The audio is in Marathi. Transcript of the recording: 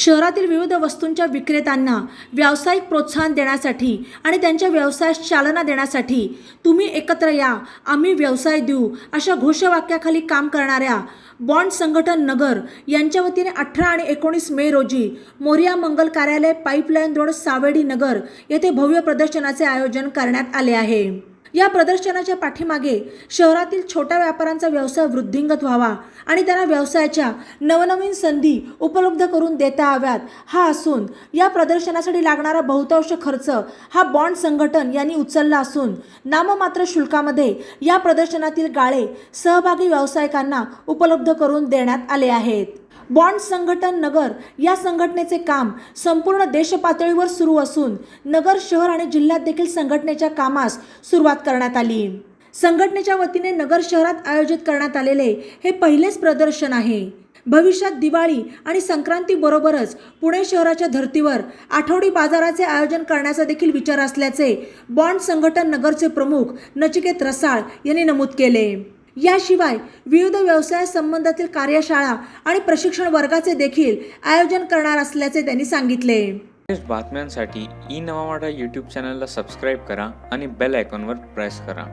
शहरातील विविध वस्तूंच्या विक्रेत्यांना व्यावसायिक प्रोत्साहन देण्यासाठी आणि त्यांच्या व्यवसायास चालना देण्यासाठी तुम्ही एकत्र या आम्ही व्यवसाय देऊ अशा घोषवाक्याखाली काम करणाऱ्या बॉन्ड संघटन नगर यांच्या वतीने अठरा आणि एकोणीस मे रोजी मोरिया मंगल कार्यालय पाईपलाईन रोड सावेडी नगर येथे भव्य प्रदर्शनाचे आयोजन करण्यात आले आहे. या प्रदर्शनाच्या पाठीमागे शहरातील छोट्या व्यापाऱ्यांचा व्यवसाय वृद्धिंगत व्हावा आणि त्यांना व्यवसायाच्या नवनवीन संधी उपलब्ध करून देता याव्यात. हा असून या प्रदर्शनासाठी लागणारा बहुतांश खर्च हा बॉन्ड संघटन यांनी उचलला असून नाममात्र शुल्कामध्ये या प्रदर्शनातील गाळे सहभागी व्यावसायिकांना उपलब्ध करून देण्यात आले आहेत. बॉन्ड संघटन नगर या संघटनेचे काम संपूर्ण देशपातळीवर सुरू असून नगर शहर आणि जिल्ह्यात देखील संघटनेच्या कामास सुरुवात करण्यात आली. संघटनेच्या वतीने नगर शहरात आयोजित करण्यात आलेले हे पहिलेच प्रदर्शन आहे. भविष्यात दिवाळी आणि संक्रांतीबरोबरच पुणे शहराच्या धर्तीवर आठवडी बाजाराचे आयोजन करण्याचा देखील विचार असल्याचे बॉन्ड संघटन नगरचे प्रमुख नचिकेत रसाळ यांनी नमूद केले. याशिवाय विविध व्यवसाय संबंधातील कार्यशाळा आणि प्रशिक्षण वर्गाचे देखील आयोजन करणार असल्याचे त्यांनी सांगितले. बातम्यांसाठी ई नवा मराठा यूट्यूब चॅनलला सबस्क्राईब करा आणि बेल आयकॉनवर प्रेस करा.